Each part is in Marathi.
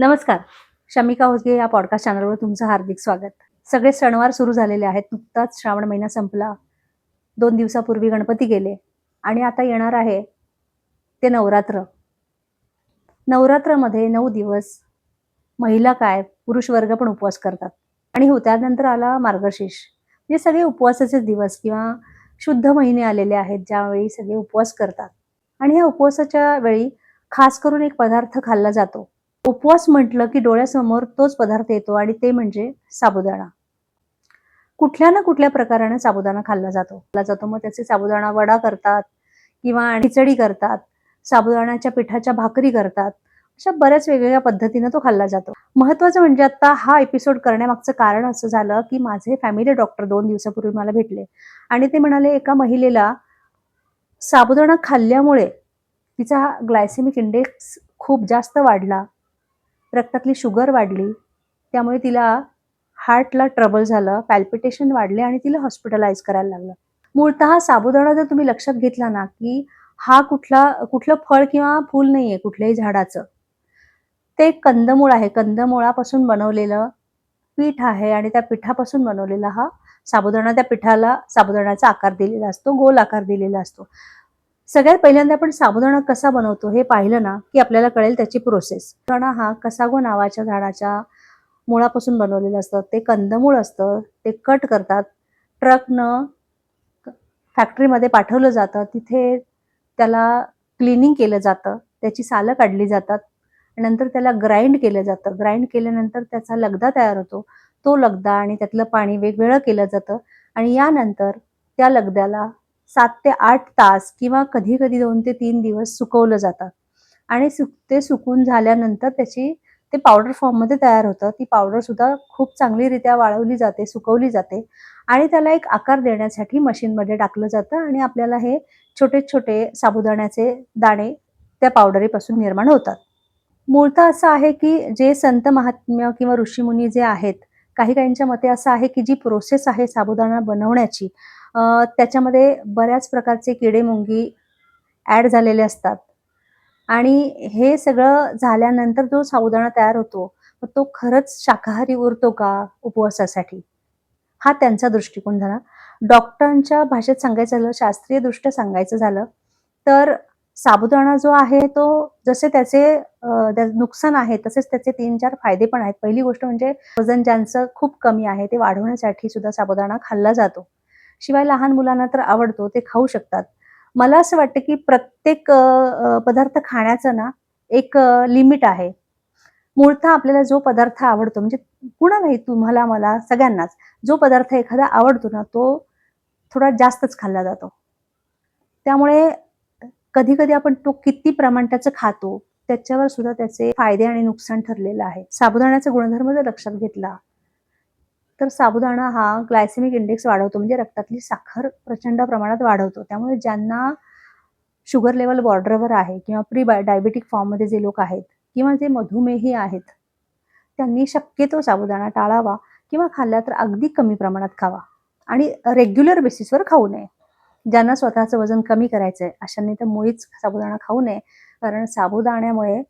नमस्कार. शमिका होसगे या पॉडकास्ट चॅनलवर तुमचं हार्दिक स्वागत. सगळे सणवार सुरू झालेले आहेत. नुकताच श्रावण महिना संपला. दोन दिवसापूर्वी गणपती गेले. आणि आता येणार आहे ते नवरात्र. नवरात्रामध्ये नऊ दिवस महिला काय पुरुष वर्ग पण उपवास करतात. आणि हो त्यानंतर आला मार्गशीर्ष. हे सगळे उपवासाचे दिवस किंवा शुद्ध महिने आलेले आहेत ज्यावेळी सगळे उपवास करतात. आणि ह्या उपवासाच्या वेळी खास करून एक पदार्थ खाल्ला जातो. उपवास म्हटलं की डोळ्यासमोर तोच पदार्थ येतो आणि ते म्हणजे साबुदाणा. कुठल्या ना कुठल्या प्रकाराने साबुदाणा खाल्ला जातो. खाल्ला जातो. मग त्याचे साबुदाणा वडा करतात किंवा खिचडी करतात साबुदाण्याच्या पिठाच्या भाकरी करतात अशा बऱ्याच वेगवेगळ्या पद्धतीनं तो खाल्ला जातो. महत्वाचं म्हणजे आता हा एपिसोड करण्यामागचं कारण असं झालं की माझे फॅमिली डॉक्टर दोन दिवसापूर्वी मला भेटले. आणि ते म्हणाले एका महिलेला साबुदाणा खाल्ल्यामुळे तिचा ग्लायसेमिक इंडेक्स खूप जास्त वाढला. रक्तातली शुगर वाढली त्यामुळे तिला हार्टला ट्रबल झालं पॅल्पिटेशन वाढले आणि तिला हॉस्पिटलाइज करायला लागलं. मूळतः साबुदाणा जर तुम्ही लक्षात घेतला ना की हा कुठला कुठलं फळ किंवा फूल नाहीये कुठल्याही झाडाचं. ते एक कंदमूळ आहे. कंदमुळापासून बनवलेलं पीठ आहे आणि त्या पिठापासून बनवलेला हा साबुदाणा. त्या पिठाला साबुदाण्याचा आकार दिलेला असतो गोल आकार दिलेला असतो. सगळ्यात पहिल्यांदा आपण साबुदाणा कसा बनवतो हे पाहिलं ना की आपल्याला कळेल त्याची प्रोसेस साबुदाणा हा कसागो नावाच्या झाडाच्या मुळापासून बनवलेलं असतं. ते कंदमूळ असतं ते कट करतात. ट्रकनं फॅक्टरीमध्ये पाठवलं जातं. तिथे त्याला क्लिनिंग केलं जातं. त्याची सालं काढली जातात. नंतर त्याला ग्राइंड केलं जातं. ग्राइंड केल्यानंतर त्याचा लगदा तयार होतो. तो लगदा आणि त्यातलं पाणी वेगवेगळं केलं जातं. आणि यानंतर त्या लगद्याला सात ते आठ तास किंवा कधी कधी दोन ते तीन दिवस सुकवलं जातं. आणि सुक ते सुकून झाल्यानंतर त्याची ते पावडर फॉर्ममध्ये तयार होतं. ती पावडर सुद्धा खूप चांगलीरित्या वाळवली जाते सुकवली जाते. आणि त्याला एक आकार देण्यासाठी मशीनमध्ये टाकलं जातं आणि आपल्याला हे छोटे छोटे साबुदाण्याचे दाणे त्या पावडरीपासून निर्माण होतात. मूळतः असं आहे की जे संत महात्म्य किंवा ऋषीमुनी जे आहेत काही काहींच्या मते असं आहे की जी प्रोसेस आहे साबुदाणा बनवण्याची त्याच्यामध्ये बऱ्याच प्रकारचे किडे मुंगी ॲड झालेले असतात. आणि हे सगळं झाल्यानंतर जो साबुदाणा तयार होतो तो खरंच शाकाहारी उरतो का उपवासासाठी? हा त्यांचा दृष्टिकोन झाला. डॉक्टरांच्या भाषेत सांगायचं झालं शास्त्रीय दृष्ट्या सांगायचं झालं तर साबुदाणा जो आहे तो जसे त्याचे नुकसान आहे तसेच त्याचे तीन चार फायदे पण आहेत. पहिली गोष्ट म्हणजे वजन ज्यांचं खूप कमी आहे ते वाढवण्यासाठी सुद्धा साबुदाणा खाल्ला जातो. शिवाय लहान मुलांना तर आवडतो ते खाऊ शकतात. मला असं वाटतं की प्रत्येक पदार्थ खाण्याचं ना एक लिमिट आहे. मूळतः आपल्याला जो पदार्थ आवडतो म्हणजे कुणालाही तुम्हाला मला सगळ्यांनाच जो पदार्थ एखादा आवडतो ना तो थोडा जास्तच खाल्ला जातो. त्यामुळे कधी कधी आपण तो किती प्रमाण त्याचं खातो त्याच्यावर सुद्धा त्याचे फायदे आणि नुकसान ठरलेलं आहे. साबुदाण्याचा गुणधर्म जर लक्षात घेतला तर साबुदाणा हा ग्लायसेमिक इंडेक्स वाढवतो म्हणजे रक्तातली साखर प्रचंड प्रमाणात वाढवतो. त्यामुळे ज्यांना शुगर लेवल बॉर्डरवर आहे किंवा प्री बाय डायबेटिक फॉर्ममध्ये जे लोक आहेत किंवा जे मधुमेही आहेत त्यांनी शक्यतो साबुदाणा टाळावा किंवा खाल्ला तर अगदी कमी प्रमाणात खावा आणि रेग्युलर बेसिसवर खाऊ नये. ज्यांना स्वतःचं वजन कमी करायचं आहे अशांनी तर मुळीच साबुदाणा खाऊ नये. कारण साबुदाण्यामुळे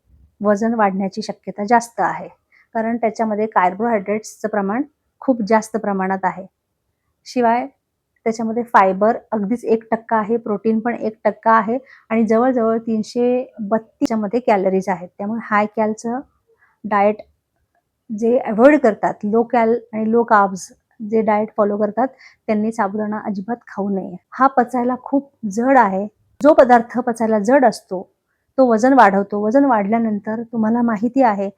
वजन वाढण्याची शक्यता जास्त आहे. कारण त्याच्यामध्ये कार्बोहायड्रेट्सचं प्रमाण खूप जास्त प्रमाणात आहे. शिवाय त्याच्यामध्ये फायबर अगदीच एक टक्का आहे प्रोटीन पण एक टक्का आहे आणि जवळजवळ तीनशे बत्तीसच्या कॅलरीज आहेत. त्यामुळे हाय कॅलचं डाएट जे अवॉइड करतात लो कॅल आणि लो काब्स जे डाएट फॉलो करतात त्यांनी साबुदाणा अजिबात खाऊ नये. हा पचायला खूप जड आहे. जो पदार्थ पचायला जड असतो तो वजन वाढवतो. वजन वाढल्यानंतर तुम्हाला माहिती आहे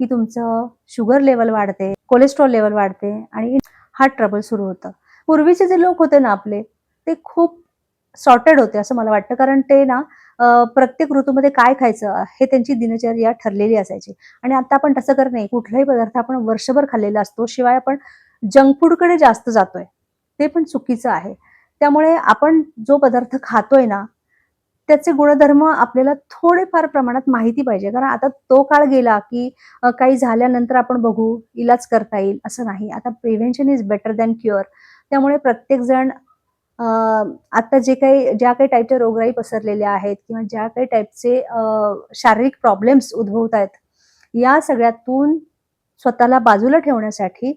की तुमचं शुगर लेवल वाढते कोलेस्ट्रॉल लेवल वाढते आणि हार्ट ट्रबल सुरू होतं. पूर्वीचे जे लोक होते ना आपले ते खूप सॉर्टेड होते असं मला वाटतं. कारण ते ना प्रत्येक ऋतूमध्ये काय खायचं हे त्यांची दिनचर्या ठरलेली असायची. आणि आता आपण तसं करत नाही. कुठलाही पदार्थ आपण वर्षभर खाल्लेला असतो. शिवाय आपण जंक फूडकडे जास्त जातोय. ते पण चुकीचं आहे. त्यामुळे आपण जो पदार्थ खातोय ना त्याचे गुणधर्म आपल्याला थोडेफार प्रमाणात माहिती पाहिजे. कारण आता तो काळ गेला की काही झाल्यानंतर आपण बघू इलाज करता येईल असं नाही. आता prevention is better than cure त्यामुळे प्रत्येक जण आता जे काही ज्या काही टाईपच्या रोगराई पसरलेल्या आहेत किंवा ज्या काही टाईपचे शारीरिक प्रॉब्लेम्स उद्भवत आहेत या सगळ्यातून स्वतःला बाजूला ठेवण्यासाठी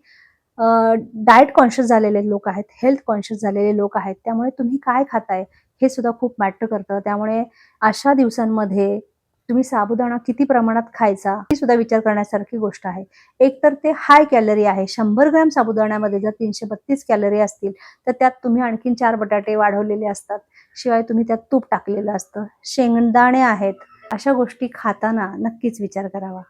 डाएट कॉन्शियस झालेले लोक आहेत हेल्थ कॉन्शियस झालेले लोक आहेत. त्यामुळे तुम्ही काय खाताय? हे सुद्धा खूप मॅटर करतं. त्यामुळे अशा दिवसांमध्ये तुम्ही साबुदाणा किती प्रमाणात खायचा ही सुद्धा विचार करण्यासारखी गोष्ट आहे. एक तर ते हाय कॅलरी आहे. शंभर ग्रॅम साबुदाण्यामध्ये जर तीनशे बत्तीस कॅलरी असतील तर त्यात तुम्ही आणखीन चार बटाटे वाढवलेले असतात. शिवाय तुम्ही त्यात तूप टाकलेलं असतं. शेंगदाणे आहेत. अशा गोष्टी खाताना नक्कीच विचार करावा.